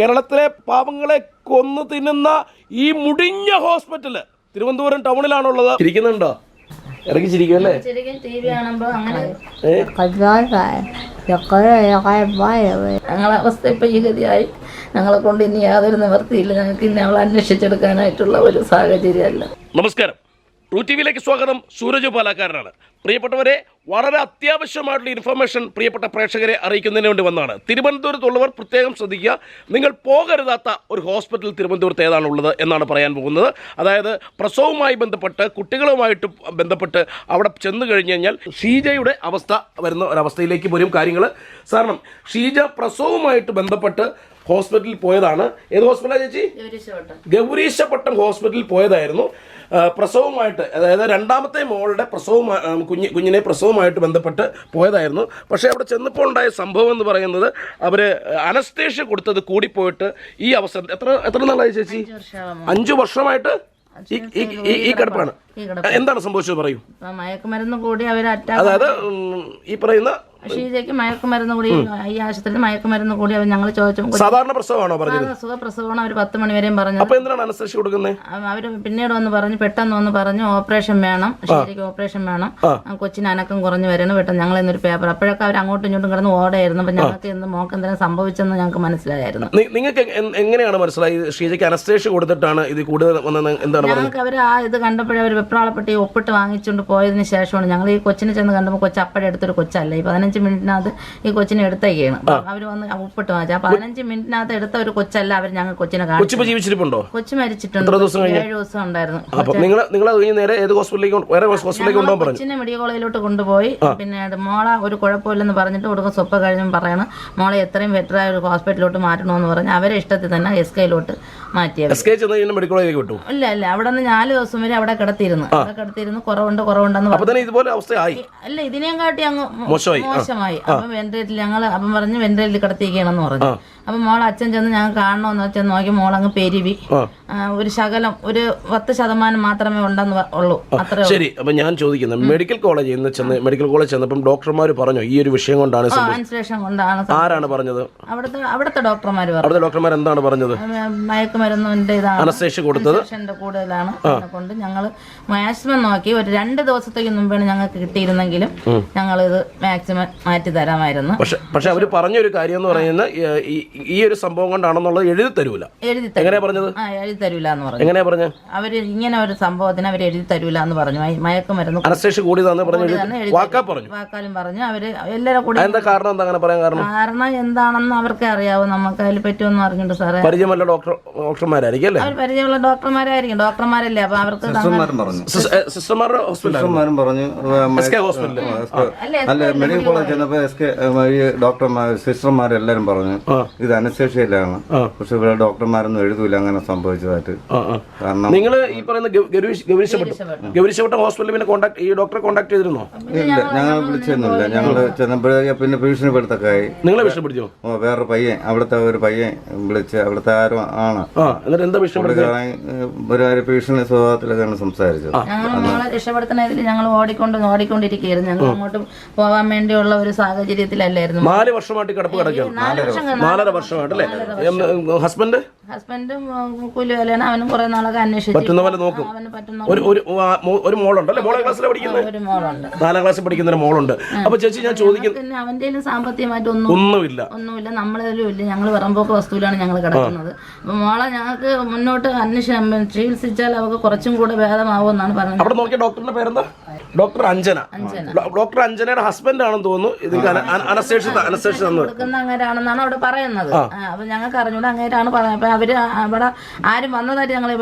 കേരളത്തിലെ പാവങ്ങളെ കൊന്നു തിന്നുന്ന ഈ മുടിഞ്ഞ ഹോസ്പിറ്റൽ തിരുവനന്തപുരം ടൗണിലാണുള്ളത്. ചിരിക്കുന്നുണ്ടോ? ഇറങ്ങി ചിരിക്കും അല്ലേ? ഞങ്ങളെ അവസ്ഥ ഇപ്പൊ ഈ ഗതിയായി. ഞങ്ങളെ കൊണ്ട് ഇനി യാതൊരു നിവർത്തിയില്ല ഞങ്ങൾക്ക് ഇനി അവളെ അന്വേഷിച്ചെടുക്കാനായിട്ടുള്ള ഒരു സാഹചര്യമല്ല. നമസ്കാരം. ട്രൂ ടി വിയിലേക്ക് സ്വാഗതം. സൂരജ് പാലക്കാരനാണ് പ്രിയപ്പെട്ടവരെ വളരെ അത്യാവശ്യമായിട്ടുള്ള ഇൻഫർമേഷൻ പ്രിയപ്പെട്ട പ്രേക്ഷകരെ അറിയിക്കുന്നതിന് വേണ്ടി വന്നതാണ് തിരുവനന്തപുരത്തുള്ളവർ പ്രത്യേകം ശ്രദ്ധിക്കുക. നിങ്ങൾ പോകരുതാത്ത ഒരു ഹോസ്പിറ്റൽ തിരുവനന്തപുരത്ത് ഏതാണുള്ളത് എന്നാണ് പറയാൻ പോകുന്നത്. അതായത് പ്രസവവുമായി ബന്ധപ്പെട്ട് കുട്ടികളുമായിട്ട് ബന്ധപ്പെട്ട് അവിടെ ചെന്ന് കഴിഞ്ഞ് കഴിഞ്ഞാൽ ഷീജയുടെ അവസ്ഥ വരുന്ന ഒരവസ്ഥയിലേക്ക് വരും കാര്യങ്ങൾ കാരണം ഷീജ പ്രസവവുമായിട്ട് ബന്ധപ്പെട്ട് ഹോസ്പിറ്റലിൽ പോയതാണ്. ഏത് ഹോസ്പിറ്റലാണ് ചേച്ചി? ഗൗരീശപട്ടം ഹോസ്പിറ്റലിൽ പോയതായിരുന്നു. പ്രസവവുമായിട്ട് അതായത് രണ്ടാമത്തെ മോളുടെ പ്രസവം കുഞ്ഞ് കുഞ്ഞിനെ പ്രസവവുമായിട്ട് ബന്ധപ്പെട്ട് പോയതായിരുന്നു. പക്ഷേ അവിടെ ചെന്നപ്പോൾ ഉണ്ടായ സംഭവം എന്ന് പറയുന്നത് അവർ അനസ്തേഷ്യ കൊടുത്തത് കൂടിപ്പോയിട്ട് ഈ അവസരം. എത്ര എത്ര നാളായി ചേച്ചി? അഞ്ചു വർഷമായിട്ട്? ഈ- കിടപ്പാണ്. എന്താണ് സംഭവിച്ചത് പറയൂ. മയക്കുമരുന്ന് കൂടി അവർ അതായത് ഈ പറയുന്ന ഷീജയ്ക്ക് മയക്കുമരുന്ന് കൂടി ഈ ആശുപത്രിയിൽ മയക്കുമരുന്ന് കൂടി അവർ ഞങ്ങൾ ചോദിച്ചു സാധാരണ പ്രസവമാണോ പറഞ്ഞത്? അവർ പത്ത് മണി വരെയും പറഞ്ഞു അപ്പൊ എന്തിനാണ് അനസ്തേഷ്യ കൊടുക്കുന്നത് അവർ പിന്നീട് വന്ന് പറഞ്ഞു പെട്ടെന്ന് വന്ന് പറഞ്ഞു ഓപ്പറേഷൻ വേണം ശരിക്ക് ഓപ്പറേഷൻ വേണം. കൊച്ചിന് അനക്കം കുറഞ്ഞു വരണം പെട്ടെന്ന് ഞങ്ങൾ ഇന്നൊരു പേപ്പർ. അപ്പോഴൊക്കെ അവർ അങ്ങോട്ടും ഇങ്ങോട്ടും കിടന്ന് ഓടായിരുന്നു. അപ്പൊ ഞങ്ങൾക്ക് ഇന്ന് മോക്ക് എന്തെങ്കിലും സംഭവിച്ചെന്ന് ഞങ്ങൾക്ക് മനസ്സിലായിരുന്നു നിങ്ങൾക്ക് എങ്ങനെയാണ് മനസ്സിലായി? ഷീജയ്ക്ക് അനസ്തേഷ്യ കൊടുത്തിട്ടാണ് ഇത് കൂടുതൽ വന്നത് എന്താണ് ഞങ്ങൾക്ക് അവർ ആ ഇത് കണ്ടപ്പോഴേ അവർ വെപ്രാളപ്പെട്ട് ഒപ്പിട്ട് വാങ്ങിച്ചുകൊണ്ട് പോയതിന് ശേഷമാണ് ഞങ്ങൾ ഈ കൊച്ചിനെ ചെന്ന് കണ്ടപ്പോൾ കൊച്ചു അപ്പഴെടുത്തൊരു കൊച്ചല്ല. ഈ പതിനഞ്ച് മിനിറ്റിനകത്ത് ഈ കൊച്ചിനെ എടുത്തേക്കാണ്. അവർ വന്ന് ഉപ്പിട്ട് വാങ്ങിച്ചു. ആ പതിനഞ്ച് മിനിറ്റിനകത്ത് എടുത്ത ഒരു കൊച്ചല്ല അവർ ഞങ്ങൾ കൊച്ചിനെ കാണിച്ചു ജീവിച്ചിരിപ്പുണ്ടോ? കൊച്ചു മരിച്ചിട്ടുണ്ട്. ഏഴ് ദിവസം ഉണ്ടായിരുന്നു. നിങ്ങൾ നിങ്ങൾ നേരെ ഏത് ഹോസ്പിറ്റലിലേക്ക് വേറെ ഹോസ്പിറ്റലിലേക്ക് കൊണ്ടുപോകാൻ പറഞ്ഞു. കൊച്ചിനെ മെഡിക്കൽ കോളേജിലോട്ട് കൊണ്ടുപോയി. പിന്നെ മോളെ ഒരു കുഴപ്പമില്ലെന്ന് പറഞ്ഞിട്ട് കൊടുക്കും. സ്വപ്പ കഴിഞ്ഞും പറയണം. മോളെ എത്രയും ബെറ്ററായ ഒരു ഹോസ്പിറ്റലിലോട്ട് മാറ്റണമെന്ന് പറഞ്ഞ് അവരെ ഇഷ്ടത്തിൽ തന്നെ എസ് കെയിലോട്ട് മാറ്റിയത്. മെഡിക്കൽ കോളേജിലേക്ക് വിട്ടു? ഇല്ല ഇല്ല. അവിടെ നിന്ന് നാല് ദിവസം വരെ അവിടെ കിടത്തിയിരുന്നു. അവിടെ കിടത്തിയിരുന്നു. കുറവുണ്ട് കുറവുണ്ടെന്ന് ഇതുപോലെ അവസ്ഥയായി. അല്ല ഇതിനെയും കാട്ടി അങ്ങ് മോശമായി. ആ. മോശമായി അപ്പം വെന്റിലേറ്ററിൽ ഞങ്ങൾ അപ്പം പറഞ്ഞ് വെന്റിലേറ്ററിൽ കിടത്തിയിരിക്കണമെന്ന് പറഞ്ഞു. അപ്പം മോൾ അച്ഛൻ ചെന്ന് ഞാൻ കാണണമെന്ന് വെച്ചാൽ നോക്കി മോൾ അങ്ങ് പെരുവി ഒരു ശകലം ഒരു പത്ത് ശതമാനം മാത്രമേ ഉണ്ടെന്ന് ഉള്ളൂ. അത്രേ ശരി. അപ്പൊ ഞാൻ ചോദിക്കുന്നത് മെഡിക്കൽ കോളേജിൽ നിന്ന് ചെന്ന് മെഡിക്കൽ കോളേജ് ചെന്നപ്പം ഡോക്ടർമാർ പറഞ്ഞു ഈ ഒരു വിഷയം കൊണ്ടാണ് അൻസുലേഷൻ കൊണ്ടാണ് ആരാണ് പറഞ്ഞത്? അവിടുത്തെ അവിടുത്തെ ഡോക്ടർമാർ പറഞ്ഞു. അവിടുത്തെ ഡോക്ടർമാർ എന്താണ് പറഞ്ഞത്? മയക്കുമരുന്നിന്റെ ഇതാണ്. കൊടുത്തത്? കൂടുതലാണ് അതുകൊണ്ട് കൊണ്ട് ഞങ്ങൾ മാക്സിമം നോക്കി ഒരു രണ്ട് ദിവസത്തേക്ക് മുമ്പാണ് ഞങ്ങൾക്ക് കിട്ടിയിരുന്നെങ്കിലും ഞങ്ങൾ ഇത് മാക്സിമം മാറ്റി തരാമായിരുന്നു. പക്ഷെ പക്ഷെ അവർ പറഞ്ഞൊരു കാര്യം എന്ന് പറയുന്നത് ഈ- ഒരു സംഭവം കൊണ്ടാണെന്നുള്ളത് എഴുതി തരൂല. എഴുതി തരും എങ്ങനെയാ പറഞ്ഞത്? ആ എഴുതി തരൂല എന്ന് പറഞ്ഞു. എങ്ങനെയാ പറഞ്ഞ? അവർ ഇങ്ങനെ ഒരു സംഭവത്തിന് അവർ എഴുതി തരൂല എന്ന് പറഞ്ഞു. മയ- മയക്കുമരുന്ന് അനസ്തേഷ്യ കൂടിയതാന്ന് പറഞ്ഞു എഴുതി- വാക്കാ പറഞ്ഞു. വാക്കാലും പറഞ്ഞു. അവർ എല്ലാരും കൂടി എന്താ കാരണം? എന്താ അങ്ങനെ പറയാൻ കാരണം? കാരണം എന്താണെന്ന് അവർക്ക് അറിയാവോ. നമുക്ക് അതിൽ പറ്റുമെന്ന് അറിഞ്ഞിട്ട് സാറേ. പരിചയമല്ല ഡോക്ടർ ഡോക്ടർമാരായിരിക്കും അല്ലേ? അവർ പരിചയമുള്ള ഡോക്ടർമാരായിരിക്കും. ഡോക്ടർമാരല്ലേ? അപ്പൊ അവർക്ക് സിസ്റ്റർമാരും പറഞ്ഞു. സിസ്- ഏ, സിസ്റ്റർമാരുടെ ഹോസ്പിറ്റലാണ് സിസ്റ്റർമാരും പറഞ്ഞു എസ് കെ ഹോസ്പിറ്റലിൽ അല്ല മെഡിക്കൽ കോളേജ് ചെന്നപ്പോ എസ് കെ ഡോക്ടർമാർ സിസ്റ്റർമാരെല്ലാരും പറഞ്ഞു. ഇത് അനശേഷയിലാണ് പക്ഷെ ഇവിടെ ഡോക്ടർമാരൊന്നും എഴുതൂല അങ്ങനെ സംഭവിച്ചതായിട്ട്. കാരണം നിങ്ങൾ ഈ പറയുന്ന ഹോസ്പിറ്റലിൽ പിന്നെ കോൺടാക്ട് ഈ ഡോക്ടറെ കോൺടാക്ട് ചെയ്തിരുന്നോ? ഇല്ല ഞങ്ങൾ വിളിച്ചൊന്നുമില്ല. ഞങ്ങൾ ചെന്നപ്പോഴേ പിന്നെ ഭീഷണിപ്പെടുത്തൊക്കെ ആയി. നിങ്ങളെ വിഷയപ്പെടുത്തിയോ ഓ വേറെ പയ്യൻ അവിടുത്തെ ഒരു പയ്യൻ വിളിച്ച് അവിടുത്തെ ആരും ആണ്. എന്നിട്ട് എന്താ വിഷയപ്പെടുത്തിയത് ഒരു ഒരു ഭീഷണി സ്വഭാവത്തിലൊക്കെയാണ് സംസാരിച്ചത്. രക്ഷപ്പെടുത്തുന്നതിൽ ഞങ്ങൾ ഓടിക്കൊണ്ട് ഓടിക്കൊണ്ടിരിക്കുകയായിരുന്നു ഞങ്ങൾ അങ്ങോട്ട് പോകാൻ വേണ്ടിയുള്ള ഒരു സാഹചര്യത്തിലല്ലായിരുന്നു. നാല് വർഷമായിട്ട് കിടപ്പ് കിടക്കുകയാണ്. നാല് വർഷം നാലര വർഷമായിട്ടല്ലേ? ഹസ്ബൻഡ് ഹസ്ബൻഡും കൂലി വേലയാണ് അവനും കുറെ നാളൊക്കെ അന്വേഷിച്ചു പറ്റുന്ന പോലെ നോക്കും. അവന് പറ്റുന്ന ഒരു ഒരു മോളുണ്ട് അല്ലേ മോളെ ക്ലാസ്സിൽ പഠിക്കുന്നത് ഒരു മോളുണ്ട്. നാലാം ക്ലാസ്സിൽ പഠിക്കുന്ന ഒരു മോളുണ്ട്. അപ്പൊ ചേച്ചി ഞാൻ ചോദിക്കുന്നു പിന്നെ അവന്റെ സാമ്പത്തികമായിട്ട് ഒന്നും ഒന്നുമില്ല. ഒന്നുമില്ല. നമ്മളെ ഇല്ല. ഞങ്ങൾ വിറമ്പോക്ക് വസ്തുവിലാണ് ഞങ്ങൾ കിടക്കുന്നത്. അപ്പൊ മോളെ ഞങ്ങൾക്ക് മുന്നോട്ട് അന്വേഷിച്ചാൽ ചികിത്സിച്ചാൽ അവർക്ക് കുറച്ചും കൂടെ ഭേദമാവുമെന്നാണ് പറഞ്ഞത്. അവിടെ നോക്കിയ ഡോക്ടറിന്റെ പേരെന്താ? ഡോക്ടർ അഞ്ജന. ഡോക്ടർ അഞ്ജനയുടെ ഹസ്ബൻഡ് ആണെന്ന് തോന്നുന്നു. ഇതിന് അനസ്തേഷ്യ അനസ്തേഷ്യ കൊടുക്കുന്ന അങ്ങേരാണെന്നാണ് അവിടെ പറയുന്നത്. അപ്പൊ ഞങ്ങൾക്ക് അറിഞ്ഞൂടെ അങ്ങേരാണ് പറഞ്ഞത് അപ്പൊ അവർ അവിടെ ആരും വന്നതായിട്ട് ഞങ്ങൾ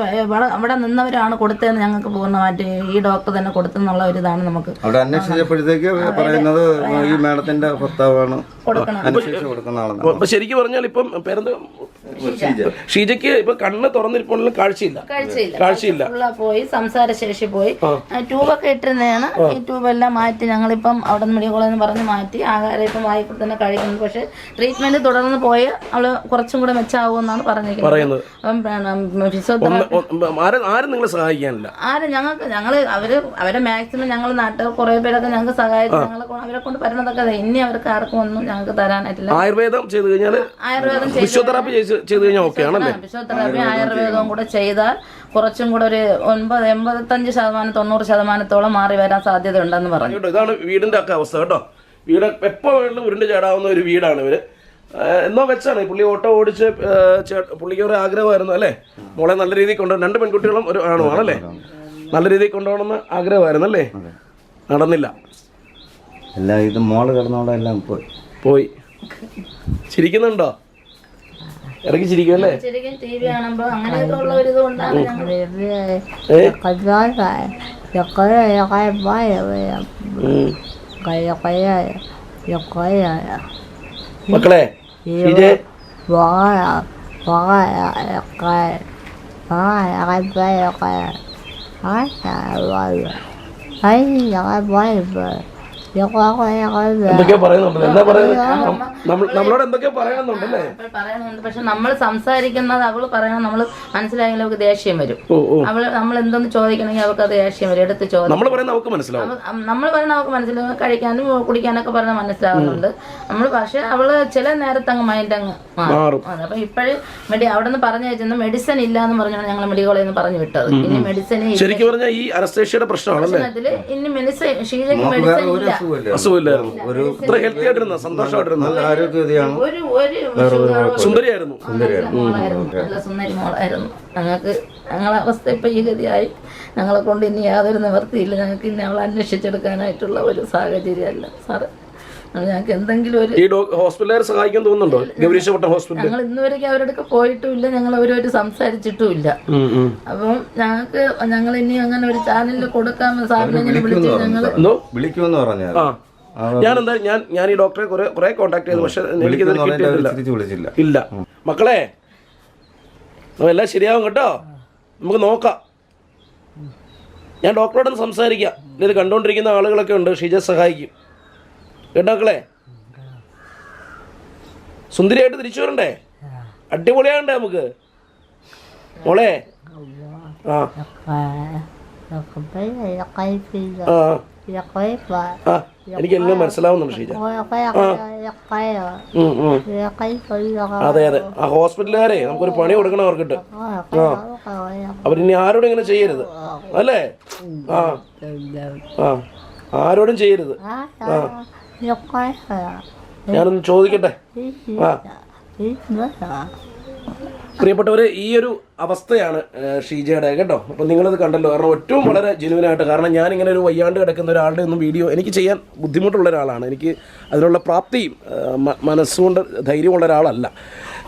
അവിടെ നിന്നവരാണ് കൊടുത്തതെന്ന് ഞങ്ങൾക്ക് പൂർണമായിട്ട് ഈ ഡോക്ടർ തന്നെ കൊടുത്തെന്നുള്ള ഒരു ഇതാണ് നമുക്ക്. അവിടെ അന്വേഷിച്ചപ്പോഴത്തേക്ക് പറയുന്നത് ഈ മാഡത്തിന്റെ ഭർത്താവാണ്. ശരിക്കും പറഞ്ഞാൽ ഇപ്പം പേരെന്ത്? ഷീജയ്ക്ക് ഇപ്പൊ കണ്ണ് തുറന്നിരിപ്പോഴും കാഴ്ചയില്ല. കാഴ്ചയില്ല. പോയി സംസാരശേഷി പോയി. ട്യൂബൊക്കെ ഇട്ടിരുന്നതാണ്. ഈ ട്യൂബെല്ലാം മാറ്റി ഞങ്ങളിപ്പം അവിടെ നിന്ന് മെഡിക്കൽ കോളേജ് പറഞ്ഞ് മാറ്റി ആഹാരം ഇപ്പം വായിക്കൂടെ തന്നെ കഴിക്കുന്നു പക്ഷെ ട്രീറ്റ്മെന്റ് തുടർന്ന് പോയി അവൾ കുറച്ചും കൂടെ മെച്ചാവുമെന്നാണ് പറഞ്ഞിരിക്കുന്നത്. അപ്പം ഫിസിയോതെറാപ്പി സഹായിക്കാനില്ല. ആരും ഞങ്ങൾക്ക് ഞങ്ങൾ അവർ അവരെ മാക്സിമം ഞങ്ങൾ നാട്ടിൽ കുറെ പേരൊക്കെ ഞങ്ങൾക്ക് സഹായിച്ചു ഞങ്ങളെ അവരെ കൊണ്ട് പറ്റുന്നതൊക്കെ. ഇനി അവർക്ക് ആർക്കും ഒന്നും ഞങ്ങൾക്ക് തരാനായിട്ടില്ല. ആയുർവേദം ചെയ്ത് കഴിഞ്ഞാൽ ആയുർവേദം ചെയ്തു ഫിസിയോതെറാപ്പി ചെയ്ത് ചെയ്ത് കഴിഞ്ഞാൽ ഓക്കെ ആണല്ലേ? ഫിസിയോതെറാപ്പി ആയുർവേദവും കൂടെ ചെയ്താൽ കുറച്ചും കൂടെ ഒരു ഒൻപത് എൺപത്തഞ്ച് ശതമാനം തൊണ്ണൂറ് ശതമാനത്തോളം മാറി വരാൻ സാധ്യത ഉണ്ടെന്ന് പറഞ്ഞു. കേട്ടോ ഇതാണ് വീടിന്റെ ഒക്കെ അവസ്ഥ കേട്ടോ. വീട് എപ്പോൾ വേണമെങ്കിലും ഉരുണ്ട് ചേടാവുന്ന ഒരു വീടാണ് ഇവർ. എന്നോ വെച്ചാണ് പുള്ളി ഓട്ടോ ഓടിച്ച് പുള്ളിക്ക് ഒരു ആഗ്രഹമായിരുന്നു അല്ലേ? മോളെ നല്ല രീതിയിൽ കൊണ്ടുപോകണം രണ്ട് പെൺകുട്ടികളും ഒരു ആണുമാണല്ലേ? നല്ല രീതിയിൽ കൊണ്ടുപോകണമെന്ന് ആഗ്രഹമായിരുന്നു അല്ലേ? നടന്നില്ല. എല്ലാം ഇത് മോൾ കിടന്നോടെ എല്ലാം പോയി. പോയി. ചിരിക്കുന്നുണ്ടോ? ഇറങ്ങി ചിരിക്കും അല്ലേ ശരിക്കും ടി വി കാണുമ്പോ അങ്ങനെയൊക്കെ ഉള്ള ഒരു ഇത് കൊണ്ടാണ് ഞങ്ങൾ ഏ? ഉം. മക്കളെ ഷീജെ? എന്തൊക്കെയോ പറയുന്നുണ്ട് എന്താ പറയുന്നത്? നമ്മളോട് എന്തൊക്കെയോ പറയാനുണ്ട് അല്ലേ പറയുന്നുണ്ട്. പക്ഷെ നമ്മൾ സംസാരിക്കുന്നത് അവൾ പറയണം. നമ്മൾ മനസ്സിലായെങ്കിൽ അവൾക്ക് ദേഷ്യം വരും. അവൾ നമ്മൾ എന്തൊന്ന് ചോദിക്കണമെങ്കിൽ അവൾക്ക് അത് ദേഷ്യം വരും. എടുത്ത് ചോദിക്കും. നമ്മൾ പറയുന്നത് നമുക്ക് മനസ്സിലാവും. നമ്മൾ പറയുന്ന അവൾക്ക് മനസ്സിലാവും. കഴിക്കാനും കുടിക്കാനൊക്കെ പറഞ്ഞ മനസ്സിലാവുന്നുണ്ട്. നമ്മൾ പക്ഷെ അവൾ ചില നേരത്തെ അങ്ങ് മൈൻഡ് അങ്ങ് മാറും. അപ്പൊ ഇപ്പോഴും മെഡി അവിടെ നിന്ന് പറഞ്ഞു വെച്ചെന്ന് മെഡിസിൻ ഇല്ല എന്ന് പറഞ്ഞാണ് ഞങ്ങൾ മെഡിക്കൽ കോളേജിൽ നിന്ന് പറഞ്ഞു വിട്ടത്. ഇനി മെഡിസിൻ ശരിക്കും പറഞ്ഞാൽ ഈ അനസ്തേഷ്യയുടെ പ്രശ്നമാണല്ലേ? ഇതിൽ ഇനി മെഡിസിൻ ഷീജയ്ക്ക് മെഡിസിൻ ഇല്ല. അസുഖമില്ലായിരുന്നു. ഒരു ഇത്ര ഹെൽത്തി ആയിട്ടിരുന്ന സന്തോഷമായിട്ടിരുന്ന. നല്ല ആരോഗ്യവതിയാണ്. സുന്ദരിയായിരുന്നു. നല്ല സുന്ദരി മോളായിരുന്നു. ഞങ്ങൾക്ക് ഞങ്ങളെ അവസ്ഥ ഇപ്പൊ ഈ ഗതിയായി. ഞങ്ങളെ കൊണ്ട് ഇനി യാതൊരു നിവർത്തിയില്ല ഞങ്ങൾക്ക് ഇനി അവളെ അന്വേഷിച്ചെടുക്കാനായിട്ടുള്ള ഒരു സാഹചര്യമല്ല. സാറ്. ഞങ്ങൾക്ക് എന്തെങ്കിലും ഒരു ഈ ഹോസ്പിറ്റലുകാർ സഹായിക്കാൻ തോന്നുന്നുണ്ടോ? ഗൗരീശപട്ടം ഹോസ്പിറ്റൽ ഞങ്ങൾ ഇന്നുവരെ അവരുടെ പോയിട്ടുമില്ല. ഞങ്ങൾ അവരൊരു സംസാരിച്ചിട്ടുമില്ല. അപ്പം ഞങ്ങൾക്ക് ഞങ്ങൾ ഇനി അങ്ങനെ ഒരു ചാനലിൽ കൊടുക്കാൻ സാറിനെ വിളിച്ച് ഞങ്ങൾ വിളിക്കുമെന്ന് പറഞ്ഞു ഞാൻ എന്താ ഞാൻ ഞാൻ ഈ ഡോക്ടറെ കുറെ കുറെ കോൺടാക്ട് ചെയ്തു പക്ഷെ എനിക്ക് ഇല്ല. മക്കളെ എല്ലാം ശരിയാവും കേട്ടോ. നമുക്ക് നോക്കാം. ഞാൻ ഡോക്ടറോടൊന്ന് സംസാരിക്കാം. ഇത് കണ്ടുകൊണ്ടിരിക്കുന്ന ആളുകളൊക്കെ ഉണ്ട്. ഷിജ സഹായിക്കും. കേട്ടോ മക്കളെ സുന്ദരിയായിട്ട് തിരിച്ചു വരണ്ടേ അടിപൊളിയാണ്ടേ നമുക്ക്? മോളെ? ആ. ആ ആ. എനിക്കെല്ലാം മനസ്സിലാവുന്നുണ്ട് ഷീജ. അതെ അതെ. ആ ഹോസ്പിറ്റലുകാരെ നമുക്കൊരു പണി കൊടുക്കണം അവർക്കിട്ട്. ആ. അവരിനി ആരോടും ഇങ്ങനെ ചെയ്യരുത്. അല്ലേ? ആ. ആ. ആരോടും ചെയ്യരുത്. ഞാനൊന്ന് ചോദിക്കട്ടെ? ആ പ്രിയപ്പെട്ടവരെ ഈ ഒരു അവസ്ഥയാണ് ഷീജയുടെ കേട്ടോ? അപ്പോൾ നിങ്ങളത് കണ്ടല്ലോ. കാരണം ഏറ്റവും വളരെ ജെനുവിനായിട്ട് കാരണം ഞാൻ ഇങ്ങനെ ഒരു വയ്യാണ്ട് കിടക്കുന്ന ഒരാളുടെ ഒന്നും വീഡിയോ എനിക്ക് ചെയ്യാൻ ബുദ്ധിമുട്ടുള്ള ഒരാളാണ്. എനിക്ക് അതിനുള്ള പ്രാപ്തിയും മനസ്സുകൊണ്ട് ധൈര്യമുള്ള ഒരാളല്ല.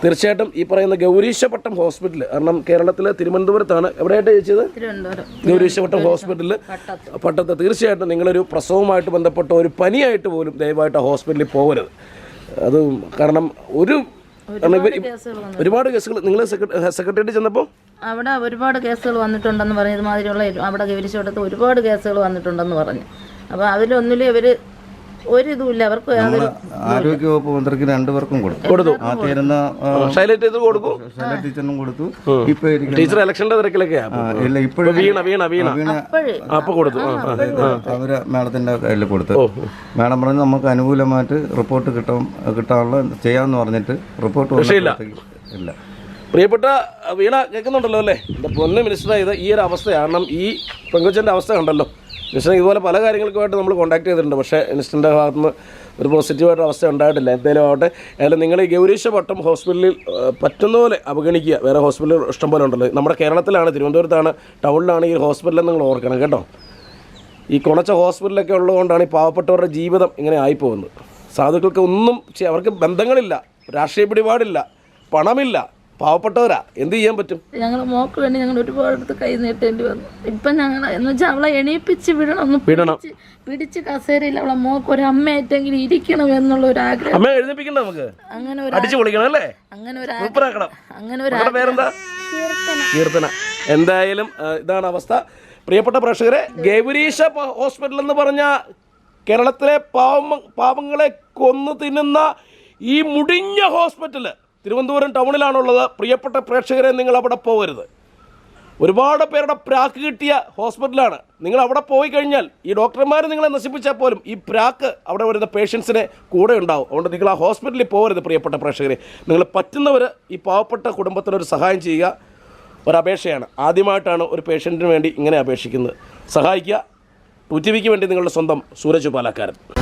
തീർച്ചയായിട്ടും ഈ പറയുന്ന ഗൗരീശപട്ടം ഹോസ്പിറ്റൽ കാരണം കേരളത്തിലെ തിരുവനന്തപുരത്താണ്. എവിടെയായിട്ട് ചോദിച്ചത് ഗൗരീശപട്ടം ഹോസ്പിറ്റലിൽ പട്ടത്ത്. തീർച്ചയായിട്ടും നിങ്ങളൊരു പ്രസവമായിട്ട് ബന്ധപ്പെട്ട ഒരു പനിയായിട്ട് പോലും ദയവായിട്ട് ആ ഹോസ്പിറ്റലിൽ പോകരുത്. അത് കാരണം ഒരു ഒരുപാട് കേസുകൾ നിങ്ങൾ സെക്രട്ടറിയേറ്റ് ചെന്നപ്പോൾ അവിടെ ഒരുപാട് കേസുകൾ വന്നിട്ടുണ്ടെന്ന് പറഞ്ഞു ഇതുമാതിരിയുള്ള അവിടെ ഗൗരീശപട്ടത്ത് ഒരുപാട് കേസുകൾ വന്നിട്ടുണ്ടെന്ന് പറഞ്ഞു. അപ്പോൾ അതിലൊന്നിലും ഇവർ ഒരിതുമില്ല. അവർക്ക് ആരോഗ്യവകുപ്പ് മന്ത്രിക്ക് രണ്ടുപേർക്കും കൊടുത്തു. കൊടുത്തു. ആദ്യം ഇരുന്ന ആ, ചെയ്ത് കൊടുക്കും? ശൈല ടീച്ചറിനും കൊടുത്തു. ഇപ്പൊ ടീച്ചർ ഇലക്ഷന്റെ തിരക്കിലൊക്കെയാ ആ, ഇല്ല ഇപ്പോഴും വീണ വീണ വീണ. വീണ അപ്പോഴേ. അപ്പൊ കൊടുത്തു. ആ, ആ. അവർ മാഡത്തിന്റെ കയ്യിൽ കൊടുത്തു. മാഡം പറഞ്ഞു നമുക്ക് അനുകൂലമായിട്ട് റിപ്പോർട്ട് കിട്ടും കിട്ടാനുള്ള ചെയ്യാമെന്ന് പറഞ്ഞിട്ട് റിപ്പോർട്ട് ഇല്ല. പ്രിയപ്പെട്ട വീണ കേൾക്കുന്നുണ്ടല്ലോ അല്ലേ? എന്റെ പൊന്ന് മിനിസ്റ്റർ ഇത് ഈ ഒരു അവസ്ഥ കാരണം ഈ പെങ്കൊച്ചന്റെ അവസ്ഥ കണ്ടല്ലോ. മിനിസ്റ്റർ ഇതുപോലെ പല കാര്യങ്ങൾക്കുമായിട്ട് നമ്മൾ കോൺടാക്ട് ചെയ്തിട്ടുണ്ട്. പക്ഷേ മിനിസ്റ്ററിന്റെ ഭാഗത്ത് നിന്ന് ഒരു പോസിറ്റീവായിട്ട് അവസ്ഥ ഉണ്ടായിട്ടില്ല. എന്തായാലും ആവട്ടെ. ഏതായാലും നിങ്ങൾ ഈ ഗൗരീശ പട്ടം ഹോസ്പിറ്റലിൽ പറ്റുന്ന പോലെ അവഗണിക്കുക. വേറെ ഹോസ്പിറ്റലിൽ ഇഷ്ടംപോലെ ഉണ്ടല്ലോ. നമ്മുടെ കേരളത്തിലാണ് തിരുവനന്തപുരത്താണ് ടൗണിലാണ് ഈ ഹോസ്പിറ്റൽ നിങ്ങൾ ഓർക്കണം കേട്ടോ. ഈ കുണച്ച ഹോസ്പിറ്റലൊക്കെ ഉള്ളതുകൊണ്ടാണ് ഈ പാവപ്പെട്ടവരുടെ ജീവിതം ഇങ്ങനെ ആയിപ്പോകുന്നത്. സാധുക്കൾക്ക് ഒന്നും അവർക്ക് ബന്ധങ്ങളില്ല. രാഷ്ട്രീയ പിടിപാടില്ല. പണമില്ല. പാവപ്പെട്ടവരാ. എന്ത് ചെയ്യാൻ പറ്റും? ഞങ്ങൾ മോക്ക് വേണ്ടി ഞങ്ങൾ ഒരുപാട് അടുത്ത് കൈ നീട്ടേണ്ടി വന്നു. ഇപ്പം ഞങ്ങൾ എന്ന് വെച്ചാൽ അവളെ എണീപ്പിച്ച് വിടണം ഒന്ന് വിടണം. പിടിച്ച് പിടിച്ച് കസേരയിൽ അവളെ മോക്ക് ഒരു അമ്മയായിട്ടെങ്കിലും ഇരിക്കണം എന്നുള്ള ഒരു ആഗ്രഹം അമ്മ എഴുന്നേപ്പിക്കണ്ട നമുക്ക്? അങ്ങനെ ഒരു അടിച്ചു പൊളിക്കണം അല്ലേ? അങ്ങനെ ഒരു സൂപ്പറാക്കണം. അങ്ങനെ ഒരു മക്കളുടെ പേരെന്താ? കീർത്തന. എന്തായാലും ആ, ഇതാണ് അവസ്ഥ. പ്രിയപ്പെട്ട പ്രേക്ഷകരെ ഗൗരീശ പ- ഹോസ്പിറ്റൽ എന്ന് പറഞ്ഞ കേരളത്തിലെ പാവ പാവങ്ങളെ കൊന്നു തിന്നുന്ന ഈ മുടിഞ്ഞ ഹോസ്പിറ്റൽ. തിരുവനന്തപുരം ടൗണിലാണുള്ളത്. പ്രിയപ്പെട്ട പ്രേക്ഷകരെ നിങ്ങൾ അവിടെ പോകരുത്. ഒരുപാട് പേരുടെ പ്രാക്ക് കിട്ടിയ ഹോസ്പിറ്റലാണ്. നിങ്ങൾ അവിടെ പോയി കഴിഞ്ഞാൽ ഈ ഡോക്ടർമാർ നിങ്ങളെ നശിപ്പിച്ചാൽ പോലും ഈ പ്രാക്ക് അവിടെ വരുന്ന പേഷ്യൻസിനെ കൂടെ ഉണ്ടാവും. അതുകൊണ്ട് നിങ്ങൾ ആ ഹോസ്പിറ്റലിൽ പോകരുത് പ്രിയപ്പെട്ട പ്രേക്ഷകരെ. നിങ്ങൾ പറ്റുന്നവർ ഈ പാവപ്പെട്ട കുടുംബത്തിനൊരു സഹായം ചെയ്യുക. ഒരപേക്ഷയാണ്. ആദ്യമായിട്ടാണ് ഒരു പേഷ്യന്റിന് വേണ്ടി ഇങ്ങനെ അപേക്ഷിക്കുന്നത്. സഹായിക്കുക. ടു ടി വേണ്ടി നിങ്ങളുടെ സ്വന്തം സൂരജ് പാലക്കാരൻ